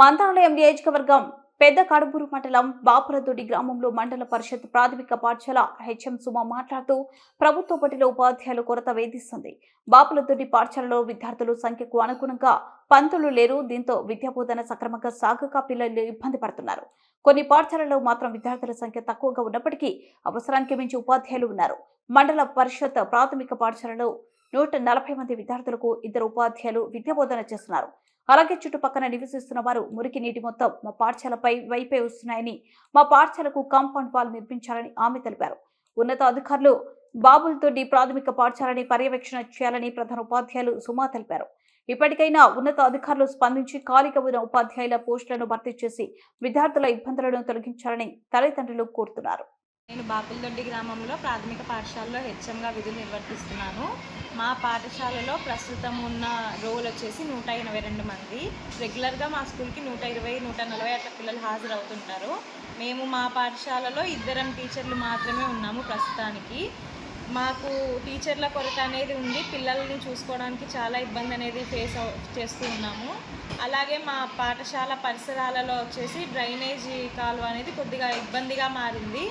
మంత్రాలయం నియోజకవర్గం పెద్ద కడుపూరు మండలం బాపురదొడి గ్రామంలో మండల పరిషత్ ప్రాథమిక పాఠశాల హెచ్ఎం సుమ మాట్లాడుతూ ప్రభుత్వ బడిలో ఉపాధ్యాయుల కొరత వేధిస్తుంది. బాపులదొడ్డి పాఠశాలలో విద్యార్థుల సంఖ్యకు అనుగుణంగా పంతులు లేరు. దీంతో విద్యాబోధన సక్రమంగా సాగక పిల్లలు ఇబ్బంది పడుతున్నారు. కొన్ని పాఠశాలలో మాత్రం విద్యార్థుల సంఖ్య తక్కువగా ఉన్నప్పటికీ అవసరానికి మించి ఉపాధ్యాయులు ఉన్నారు. మండల పరిషత్ ప్రాథమిక పాఠశాలలో నూట నలభై మంది విద్యార్థులకు ఇద్దరు ఉపాధ్యాయులు విద్యాబోధన చేస్తున్నారు. అలాగే చుట్టుపక్కల నివసిస్తున్న వారు మురికి నీటి మొత్తం మా పాఠశాలపై వైపే వస్తున్నాయని మా పాఠశాలకు కాంపౌండ్ వాల్ నిర్మించాలని ఆమె తెలిపారు. ఉన్నత అధికారులు బాబులతోటి ప్రాథమిక పాఠశాలని పర్యవేక్షణ చేయాలని ప్రధాన ఉపాధ్యాయులు సుమా తెలిపారు. ఇప్పటికైనా ఉన్నత అధికారులు స్పందించి ఖాళీగా ఉన్న ఉపాధ్యాయుల పోస్టులను భర్తీ చేసి విద్యార్థుల ఇబ్బందులను తొలగించాలని తల్లిదండ్రులు కోరుతున్నారు. నేను బాపులదొడ్డి గ్రామంలో ప్రాథమిక పాఠశాలలో హెచ్ఎంగా విధులు నిర్వర్తిస్తున్నాను. మా పాఠశాలలో ప్రస్తుతం ఉన్న రోల్ వచ్చేసి నూట ఎనభై రెండు మంది. రెగ్యులర్గా మా స్కూల్కి నూట ఇరవై నూట నలభై అట్లా పిల్లలు హాజరవుతుంటారు. మేము మా పాఠశాలలో ఇద్దరం టీచర్లు మాత్రమే ఉన్నాము ప్రస్తుతానికి. మాకు టీచర్ల కొరత అనేది ఉంది. పిల్లల్ని చూసుకోవడానికి చాలా ఇబ్బంది అనేది ఫేస్ చేస్తూ ఉన్నాము. అలాగే మా పాఠశాల పరిసరాలలో వచ్చేసి డ్రైనేజీ కాలువ అనేది కొద్దిగా ఇబ్బందిగా మారింది.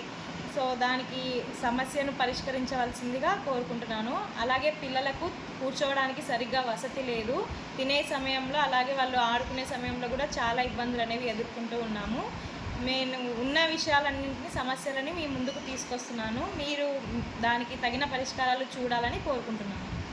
సో దానికి సమస్యను పరిష్కరించవలసిందిగా కోరుకుంటున్నాను. అలాగే పిల్లలకు కూర్చోవడానికి సరిగ్గా వసతి లేదు. తినే సమయంలో అలాగే వాళ్ళు ఆడుకునే సమయంలో కూడా చాలా ఇబ్బందులు అనేవి ఎదుర్కొంటూ ఉన్నాము. నేను ఉన్న విషయాలన్నింటినీ సమస్యలని మీ ముందుకు తీసుకొస్తున్నాను. మీరు దానికి తగిన పరిష్కారాలు చూడాలని కోరుకుంటున్నాను.